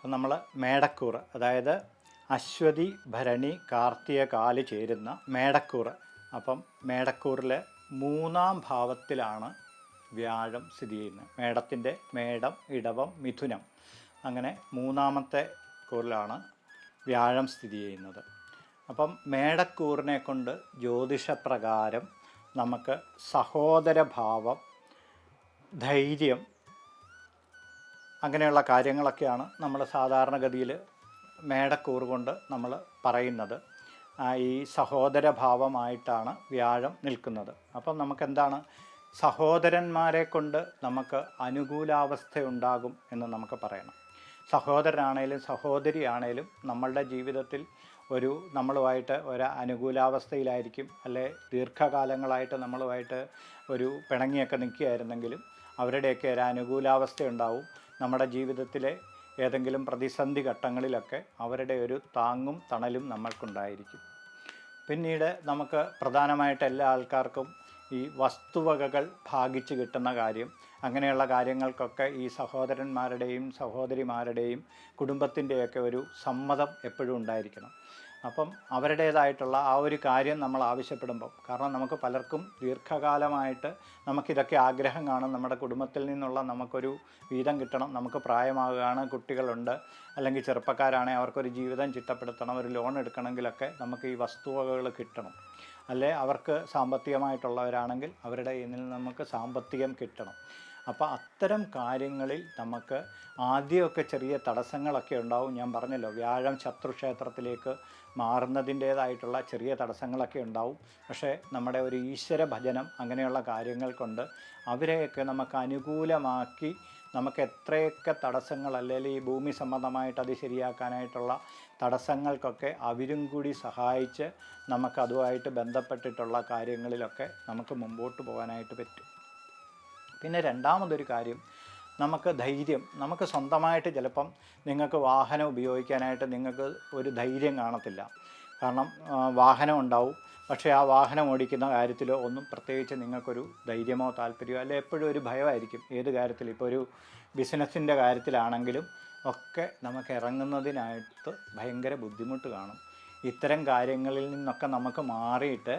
അപ്പം നമ്മൾ മേടക്കൂറ് അതായത് അശ്വതി ഭരണി കാർത്തിക കാൽ ചേരുന്ന മേടക്കൂറ്. അപ്പം മേടക്കൂറിലെ മൂന്നാം ഭാവത്തിലാണ് വ്യാഴം സ്ഥിതി ചെയ്യുന്നത്. മേടത്തിന്റെ മേടം ഇടവം മിഥുനം. അങ്ങനെ മൂന്നാമത്തെ കൂറിലാണ് വ്യാഴം സ്ഥിതി ചെയ്യുന്നത്. അപ്പം മേടക്കൂറിനെ കൊണ്ട് ജ്യോതിഷപ്രകാരം നമുക്ക് സഹോദരഭാവം ധൈര്യം അങ്ങനെയുള്ള കാര്യങ്ങളൊക്കെയാണ് നമ്മൾ സാധാരണഗതിയിൽ മേടക്കൂറ് കൊണ്ട് നമ്മൾ പറയുന്നത്. ഈ സഹോദരഭാവമായിട്ടാണ് വ്യാഴം നിൽക്കുന്നത്. അപ്പം നമുക്കെന്താണ്? സഹോദരന്മാരെ കൊണ്ട് നമുക്ക് അനുകൂലാവസ്ഥ ഉണ്ടാകും എന്ന് നമുക്ക് പറയണം. സഹോദരനാണേലും സഹോദരിയാണേലും നമ്മളുടെ ജീവിതത്തിൽ ഒരു നമ്മളുമായിട്ട് ഒരു അനുകൂലാവസ്ഥയിലായിരിക്കും. അല്ലെ ദീർഘകാലങ്ങളായിട്ട് നമ്മളുമായിട്ട് ഒരു പിണങ്ങിയൊക്കെ നിൽക്കുകയായിരുന്നെങ്കിലും അവരുടെയൊക്കെ ഒരു അനുകൂലാവസ്ഥ ഉണ്ടാവും നമ്മുടെ ജീവിതത്തിലെ ഏതെങ്കിലും പ്രതിസന്ധി ഘട്ടങ്ങളിലൊക്കെ അവരുടെ ഒരു താങ്ങും തണലും നമ്മൾക്കുണ്ടായിരിക്കും. പിന്നീട് നമുക്ക് പ്രധാനമായിട്ട് എല്ലാ ആൾക്കാർക്കും ഈ വസ്തുവകകൾ ഭാഗിച്ച് കിട്ടുന്ന കാര്യം അങ്ങനെയുള്ള കാര്യങ്ങൾക്കൊക്കെ ഈ സഹോദരന്മാരുടെയും സഹോദരിമാരുടെയും കുടുംബത്തിന്റെയൊക്കെ ഒരു സമ്മതം എപ്പോഴും ഉണ്ടായിരിക്കണം. അപ്പം അവരുടേതായിട്ടുള്ള ആ ഒരു കാര്യം നമ്മൾ ആവശ്യപ്പെടുമ്പം. കാരണം നമുക്ക് പലർക്കും ദീർഘകാലമായിട്ട് നമുക്കിതൊക്കെ ആഗ്രഹം കാണും. നമ്മുടെ കുടുംബത്തിൽ നിന്നുള്ള നമുക്കൊരു വീതം കിട്ടണം. നമുക്ക് പ്രായമാകുകയാണ് കുട്ടികളുണ്ട്. അല്ലെങ്കിൽ ചെറുപ്പക്കാരാണെങ്കിൽ അവർക്കൊരു ജീവിതം ചിട്ടപ്പെടുത്തണം ഒരു ലോൺ എടുക്കണമെങ്കിലൊക്കെ നമുക്ക് ഈ വസ്തുവകകൾ കിട്ടണം. അല്ലെ അവർക്ക് സാമ്പത്തികമായിട്ടുള്ളവരാണെങ്കിൽ അവരുടെ നിന്ന് നമുക്ക് സാമ്പത്തികം കിട്ടണം. അപ്പോൾ അത്തരം കാര്യങ്ങളിൽ നമുക്ക് ആദ്യമൊക്കെ ചെറിയ തടസ്സങ്ങളൊക്കെ ഉണ്ടാവും. ഞാൻ പറഞ്ഞല്ലോ വ്യാഴം ശത്രുക്ഷേത്രത്തിലേക്ക് മാറുന്നതിന്റേതായിട്ടുള്ള ചെറിയ തടസ്സങ്ങളൊക്കെ ഉണ്ടാവും. പക്ഷേ നമ്മുടെ ഒരു ഈശ്വര ഭജനം അങ്ങനെയുള്ള കാര്യങ്ങൾ കൊണ്ട് അവരെയൊക്കെ നമുക്ക് അനുകൂലമാക്കി നമുക്ക് എത്രയൊക്കെ തടസ്സങ്ങൾ അല്ലെങ്കിൽ ഈ ഭൂമി സംബന്ധമായിട്ട് അത് ശരിയാക്കാനായിട്ടുള്ള തടസ്സങ്ങൾക്കൊക്കെ അവരും കൂടി സഹായിച്ച് നമുക്കതുമായിട്ട് ബന്ധപ്പെട്ടിട്ടുള്ള കാര്യങ്ങളിലൊക്കെ നമുക്ക് മുമ്പോട്ട് പോകാനായിട്ട് പറ്റും. പിന്നെ രണ്ടാമതൊരു കാര്യം നമുക്ക് ധൈര്യം നമുക്ക് സ്വന്തമായിട്ട് ചിലപ്പം നിങ്ങൾക്ക് വാഹനം ഉപയോഗിക്കാനായിട്ട് നിങ്ങൾക്ക് ഒരു ധൈര്യം കാണത്തില്ല. കാരണം വാഹനം ഉണ്ടാവും. പക്ഷേ ആ വാഹനം ഓടിക്കുന്ന കാര്യത്തിലോ ഒന്നും പ്രത്യേകിച്ച് നിങ്ങൾക്കൊരു ധൈര്യമോ താല്പര്യമോ അല്ലെ എപ്പോഴും ഒരു ഭയമായിരിക്കും. ഏത് കാര്യത്തിൽ? ഇപ്പോൾ ഒരു ബിസിനസ്സിന്റെ കാര്യത്തിലാണെങ്കിലും ഒക്കെ നമുക്ക് ഇറങ്ങുന്നതിനായിട്ട് ഭയങ്കര ബുദ്ധിമുട്ട് കാണും. ഇത്തരം കാര്യങ്ങളിൽ നിന്നൊക്കെ നമുക്ക് മാറിയിട്ട്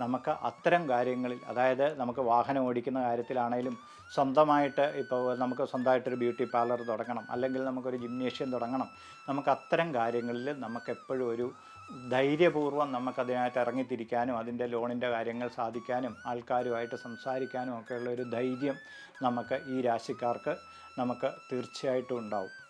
നമുക്ക് അത്തരം കാര്യങ്ങളിൽ അതായത് നമുക്ക് വാഹനം ഓടിക്കുന്ന കാര്യത്തിലാണേലും സ്വന്തമായിട്ട് ഇപ്പോൾ നമുക്ക് സ്വന്തമായിട്ടൊരു ബ്യൂട്ടി പാർലർ തുടങ്ങണം അല്ലെങ്കിൽ നമുക്കൊരു ജിംനേഷ്യം തുടങ്ങണം നമുക്ക് അത്തരം കാര്യങ്ങളിൽ നമുക്ക് എപ്പോഴും ഒരു ധൈര്യപൂർവം നമുക്കതിനായിട്ട് ഇറങ്ങിത്തിരിക്കാനും അതിന്റെ ലോണിന്റെ കാര്യങ്ങൾ സാധിക്കാനും ആൾക്കാരുമായിട്ട് സംസാരിക്കാനും ഒക്കെയുള്ള ഒരു ധൈര്യം നമുക്ക് ഈ രാശിക്കാർക്ക് നമുക്ക് തീർച്ചയായിട്ടും ഉണ്ടാവും.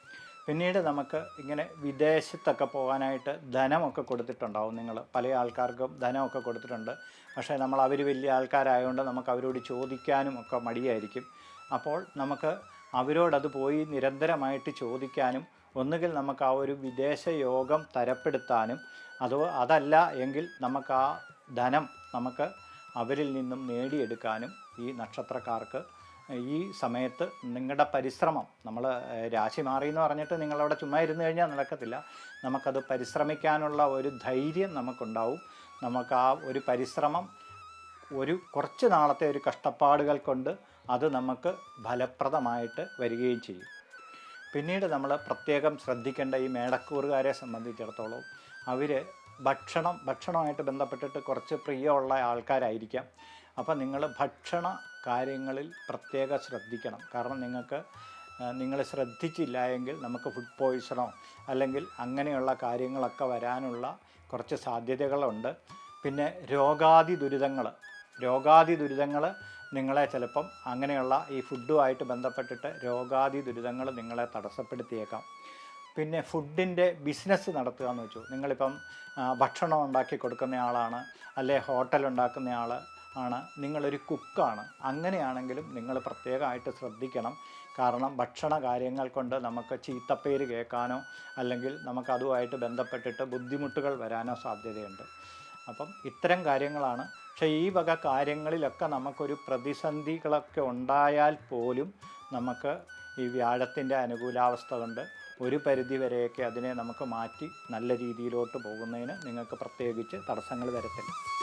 പിന്നീട് നമുക്ക് ഇങ്ങനെ വിദേശത്തൊക്കെ പോകാനായിട്ട് ധനമൊക്കെ കൊടുത്തിട്ടുണ്ടാവും. നിങ്ങൾ പല ആൾക്കാർക്കും ധനമൊക്കെ കൊടുത്തിട്ടുണ്ട്. പക്ഷേ നമ്മൾ അവർ വലിയ ആൾക്കാരായതുകൊണ്ട് നമുക്ക് അവരോട് ചോദിക്കാനും ഒക്കെ മടിയായിരിക്കും. അപ്പോൾ നമുക്ക് അവരോടത് പോയി നിരന്തരമായിട്ട് ചോദിക്കാനും ഒന്നുകിൽ നമുക്ക് ആ ഒരു വിദേശ യോഗം തരപ്പെടുത്താനും അതോ അതല്ല എങ്കിൽ നമുക്ക് ആ ധനം നമുക്ക് അവരിൽ നിന്നും നേടിയെടുക്കാനും ഈ നക്ഷത്രക്കാർക്ക് ഈ സമയത്ത് നിങ്ങളുടെ പരിശ്രമം നമ്മൾ രാശി മാറി എന്ന് പറഞ്ഞിട്ട് നിങ്ങളവിടെ ചുമ്മാ ഇരുന്ന് കഴിഞ്ഞാൽ നടക്കത്തില്ല. നമുക്കത് പരിശ്രമിക്കാനുള്ള ഒരു ധൈര്യം നമുക്കുണ്ടാവും. നമുക്ക് ആ ഒരു പരിശ്രമം ഒരു കുറച്ച് നാളത്തെ ഒരു കഷ്ടപ്പാടുകൾ കൊണ്ട് അത് നമുക്ക് ഫലപ്രദമായിട്ട് വരികയും ചെയ്യും. പിന്നീട് നമ്മൾ പ്രത്യേകം ശ്രദ്ധിക്കേണ്ട ഈ മേടക്കൂറുകാരെ സംബന്ധിച്ചിടത്തോളം അവർ ഭക്ഷണം ഭക്ഷണമായിട്ട് ബന്ധപ്പെട്ടിട്ട് കുറച്ച് പ്രിയമുള്ള ആൾക്കാരായിരിക്കാം. അപ്പം നിങ്ങൾ ഭക്ഷണ കാര്യങ്ങളിൽ പ്രത്യേക ശ്രദ്ധിക്കണം. കാരണം നിങ്ങൾക്ക് നിങ്ങൾ ശ്രദ്ധിച്ചില്ല എങ്കിൽ നമുക്ക് ഫുഡ് പോയിസണോ അല്ലെങ്കിൽ അങ്ങനെയുള്ള കാര്യങ്ങളൊക്കെ വരാനുള്ള കുറച്ച് സാധ്യതകളുണ്ട്. പിന്നെ രോഗാതി ദുരിതങ്ങൾ രോഗാതി ദുരിതങ്ങൾ നിങ്ങളെ ചിലപ്പം അങ്ങനെയുള്ള ഈ ഫുഡുമായിട്ട് ബന്ധപ്പെട്ടിട്ട് രോഗാതി ദുരിതങ്ങൾ നിങ്ങളെ തടസ്സപ്പെടുത്തിയേക്കാം. പിന്നെ ഫുഡിന്റെ ബിസിനസ് നടത്തുക എന്ന് വെച്ചു. നിങ്ങളിപ്പം ഭക്ഷണം ഉണ്ടാക്കി കൊടുക്കുന്ന ആളാണ് അല്ലെ ഹോട്ടൽ ഉണ്ടാക്കുന്ന ആൾ ആണ്. നിങ്ങളൊരു കുക്കാണ്. അങ്ങനെയാണെങ്കിലും നിങ്ങൾ പ്രത്യേകമായിട്ട് ശ്രദ്ധിക്കണം. കാരണം ഭക്ഷണ കാര്യങ്ങൾ കൊണ്ട് നമുക്ക് ചീത്തപ്പേര് കേൾക്കാനോ അല്ലെങ്കിൽ നമുക്കതുമായിട്ട് ബന്ധപ്പെട്ടിട്ട് ബുദ്ധിമുട്ടുകൾ വരാനോ സാധ്യതയുണ്ട്. അപ്പം ഇത്തരം കാര്യങ്ങളാണ്. പക്ഷേ ഈ വക കാര്യങ്ങളിലൊക്കെ നമുക്കൊരു പ്രതിസന്ധികളൊക്കെ ഉണ്ടായാൽ പോലും നമുക്ക് ഈ വ്യാഴത്തിന്റെ അനുകൂലാവസ്ഥ കൊണ്ട് ഒരു പരിധി വരെയൊക്കെ അതിനെ നമുക്ക് മാറ്റി നല്ല രീതിയിലോട്ട് പോകുന്നതിന് നിങ്ങൾക്ക് പ്രത്യേകിച്ച് തടസ്സങ്ങൾ വരത്തില്ല.